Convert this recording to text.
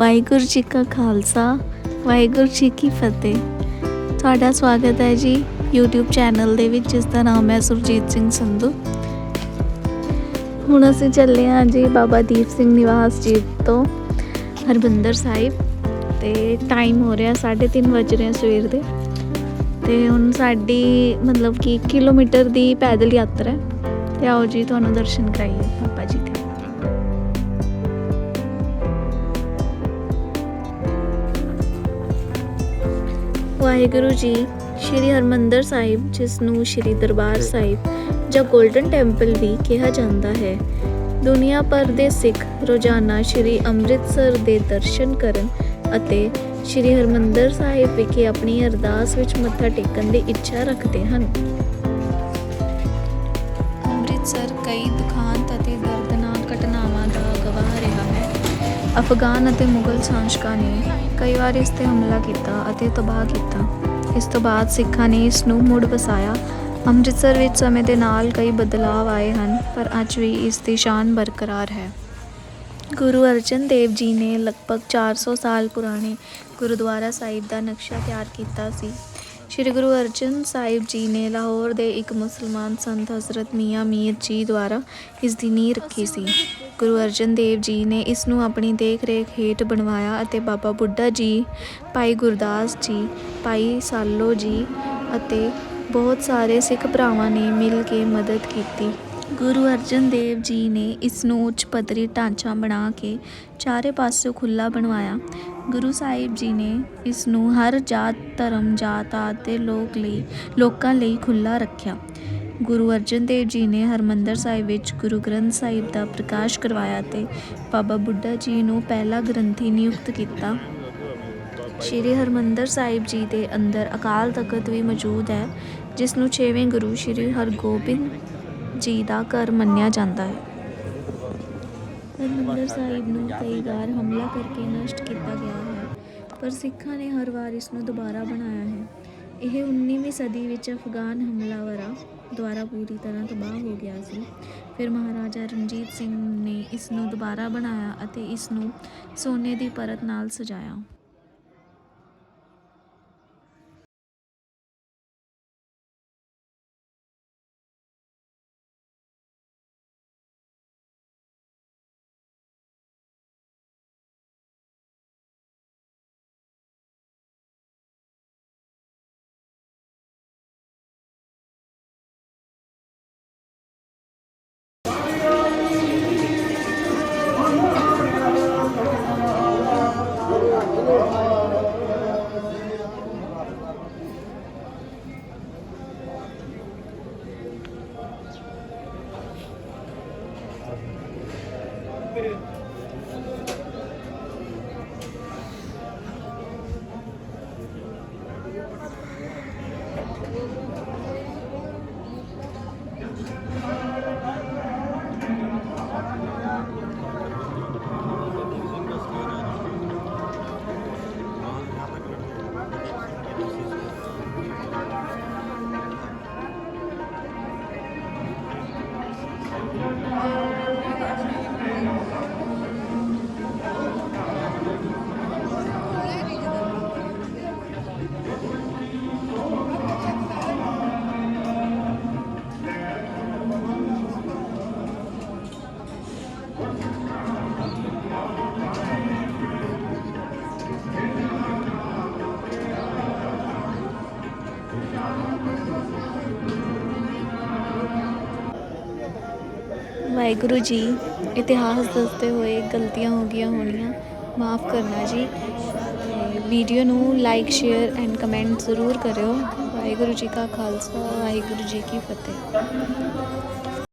ਵਾਹਿਗੁਰੂ ਜੀ ਕਾ ਖਾਲਸਾ, ਵਾਹਿਗੁਰੂ ਜੀ ਕੀ ਫਤਿਹ। ਤੁਹਾਡਾ ਸਵਾਗਤ ਹੈ ਜੀ YouTube ਚੈਨਲ ਦੇ ਵਿੱਚ, ਜਿਸ ਦਾ ਨਾਮ ਹੈ ਸੁਰਜੀਤ ਸਿੰਘ ਸੰਧੂ। ਹੁਣ ਅਸੀਂ ਚੱਲੇ ਹਾਂ ਜੀ ਬਾਬਾ ਦੀਪ ਸਿੰਘ ਨਿਵਾਸ ਜੀ ਤੋਂ ਹਰਬੰਦਰ ਸਾਹਿਬ। ਤੇ ਟਾਈਮ ਹੋ ਰਿਹਾ 3:30 ਵਜ ਰਹੇ ਆ ਸਵੇਰ ਦੇ। ਤੇ ਹੁਣ ਸਾਡੀ ਮਤਲਬ ਕਿ ਕਿਲੋਮੀਟਰ ਦੀ ਪੈਦਲ ਯਾਤਰਾ ਹੈ। ਤੇ ਆਓ ਜੀ ਤੁਹਾਨੂੰ ਦਰਸ਼ਨ ਕਰਾਈਏ। ਵਾਹਿਗੁਰੂ ਜੀ ਸ਼੍ਰੀ ਹਰਮੰਦਰ ਸਾਹਿਬ ਜਿਸ ਨੂੰ ਸ਼੍ਰੀ ਦਰਬਾਰ ਸਾਹਿਬ ਜਾਂ 골ਡਨ ਟੈਂਪਲ ਵੀ ਕਿਹਾ ਜਾਂਦਾ ਹੈ। ਦੁਨੀਆ ਭਰ ਦੇ ਸਿੱਖ ਰੋਜ਼ਾਨਾ ਸ਼੍ਰੀ ਅੰਮ੍ਰਿਤਸਰ ਦੇ ਦਰਸ਼ਨ ਕਰਨ ਅਤੇ ਸ਼੍ਰੀ ਹਰਮੰਦਰ ਸਾਹਿਬ ਵਿਖੇ ਆਪਣੀ ਅਰਦਾਸ ਵਿੱਚ ਮੱਥਾ ਟੇਕਣ ਦੀ ਇੱਛਾ ਰੱਖਦੇ ਹਨ। ਅੰਮ੍ਰਿਤਸਰ ਕਈ ਦੁਖਾਂਤ ਅਤੇ ਦਰਦਨਾਕ ਘਟਨਾਵਾਂ ਦਾ ਗਵਾਹ ਰਿਹਾ ਹੈ। ਅਫਗਾਨ ਅਤੇ ਮੁਗਲ ਸ਼ਾਸਕਾਂ ਨੇ ਕਈ ਵਾਰ ਇਸ ਤੇ ਹਮਲਾ ਕੀਤਾ ਅਤੇ ਤਬਾਹ ਕੀਤਾ। ਇਸ ਤੋਂ ਬਾਅਦ ਸਿੱਖਾਂ ਨੇ ਇਸ ਨੂੰ ਮੁੜ ਵਸਾਇਆ। ਅੰਮ੍ਰਿਤਸਰ ਵਿੱਚ ਸਮੇਂ ਦੇ ਨਾਲ ਕਈ ਬਦਲਾਅ ਆਏ ਹਨ, ਪਰ ਅੱਜ ਵੀ ਇਸ ਦੀ ਸ਼ਾਨ ਬਰਕਰਾਰ ਹੈ। ਗੁਰੂ ਅਰਜਨ ਦੇਵ ਜੀ ਨੇ ਲਗਭਗ 400 ਸਾਲ ਪੁਰਾਣੇ ਗੁਰਦੁਆਰਾ ਸਾਹਿਬ ਦਾ ਨਕਸ਼ਾ ਤਿਆਰ ਕੀਤਾ ਸੀ। ਸ਼੍ਰੀ ਗੁਰੂ ਅਰਜਨ ਸਾਹਿਬ ਜੀ ਨੇ ਲਾਹੌਰ ਦੇ ਇੱਕ ਮੁਸਲਮਾਨ ਸੰਤ ਹਜ਼ਰਤ ਮੀਆਂ ਮੀਰ ਜੀ ਦੁਆਰਾ ਇਸ ਦੀ ਨੀਂਹ ਰੱਖੀ ਸੀ। ਗੁਰੂ ਅਰਜਨ ਦੇਵ ਜੀ ਨੇ ਇਸ ਨੂੰ ਆਪਣੀ ਦੇਖ-ਰੇਖ ਹੇਠ ਬਣਵਾਇਆ ਅਤੇ ਬਾਬਾ ਬੁੱਢਾ ਜੀ, ਭਾਈ ਗੁਰਦਾਸ ਜੀ, ਭਾਈ ਸਾਲੋ ਜੀ ਅਤੇ ਬਹੁਤ ਸਾਰੇ ਸਿੱਖ ਭਰਾਵਾਂ ਨੇ ਮਿਲ ਕੇ ਮਦਦ ਕੀਤੀ। ਗੁਰੂ ਅਰਜਨ ਦੇਵ ਜੀ ਨੇ ਇਸ ਨੂੰ ਉੱਚ ਪੱਧਰੀ ਢਾਂਚਾ ਬਣਾ ਕੇ ਚਾਰੇ ਪਾਸਿਓਂ ਖੁੱਲਾ ਬਣਵਾਇਆ। ਗੁਰੂ ਸਾਹਿਬ ਜੀ ਨੇ ਇਸ ਨੂੰ ਹਰ ਜਾਤ, ਧਰਮ, ਜਾਤ ਆਦਿ ਦੇ ਲੋਕ ਲਈ, ਲੋਕਾਂ ਲਈ ਖੁੱਲਾ ਰੱਖਿਆ। ਗੁਰੂ ਅਰਜਨ ਦੇਵ ਜੀ ਨੇ ਹਰਮੰਦਰ ਸਾਹਿਬ ਵਿੱਚ ਗੁਰੂ ਗ੍ਰੰਥ ਸਾਹਿਬ ਦਾ ਪ੍ਰਕਾਸ਼ ਕਰਵਾਇਆ ਤੇ ਬਾਬਾ ਬੁੱਢਾ ਜੀ ਨੂੰ ਪਹਿਲਾ ਗ੍ਰੰਥੀ ਨਿਯੁਕਤ ਕੀਤਾ। ਸ਼੍ਰੀ ਹਰਮੰਦਰ ਸਾਹਿਬ ਜੀ ਦੇ ਅੰਦਰ ਅਕਾਲ ਤਖਤ ਵੀ ਮੌਜੂਦ ਹੈ ਜਿਸ ਨੂੰ 6ਵੇਂ ਗੁਰੂ ਸ਼੍ਰੀ ਹਰਗੋਬਿੰਦ ਜੀ ਦਾ ਘਰ ਮੰਨਿਆ ਜਾਂਦਾ ਹੈ। ਹਰਮੰਦਰ ਸਾਹਿਬ ਨੂੰ ਕਈ ਵਾਰ ਹਮਲਾ ਕਰਕੇ ਨਸ਼ਟ ਕੀਤਾ ਗਿਆ ਹੈ, ਪਰ ਸਿੱਖਾਂ ਨੇ ਹਰ ਵਾਰ ਇਸ ਨੂੰ ਦੁਬਾਰਾ ਬਣਾਇਆ ਹੈ। ਇਹ 19ਵੀਂ ਸਦੀ ਵਿੱਚ ਅਫਗਾਨ ਹਮਲਾਵਰਾਂ ਦੁਆਰਾ ਪੂਰੀ ਤਰ੍ਹਾਂ ਤਬਾਹ ਹੋ ਗਿਆ ਸੀ। ਫਿਰ ਮਹਾਰਾਜਾ ਰਣਜੀਤ ਸਿੰਘ ਨੇ ਇਸ ਨੂੰ ਦੁਬਾਰਾ ਬਣਾਇਆ ਅਤੇ ਇਸ ਨੂੰ ਸੋਨੇ ਦੀ ਪਰਤ ਨਾਲ ਸਜਾਇਆ। Spirit. ਵਾਹਿਗੁਰੂ ਜੀ, ਇਤਿਹਾਸ ਦੱਸਦੇ ਹੋਏ ਗਲਤੀਆਂ ਹੋ ਗਈਆਂ ਹੋਣੀਆਂ, ਮਾਫ ਕਰਨਾ ਜੀ। ਵੀਡੀਓ ਨੂੰ ਲਾਈਕ ਸ਼ੇਅਰ ਐਂਡ ਕਮੈਂਟ ਜ਼ਰੂਰ ਕਰਿਓ। ਵਾਹਿਗੁਰੂ ਜੀ ਕਾ ਖਾਲਸਾ, ਵਾਹਿਗੁਰੂ ਜੀ ਕੀ ਫਤਿਹ।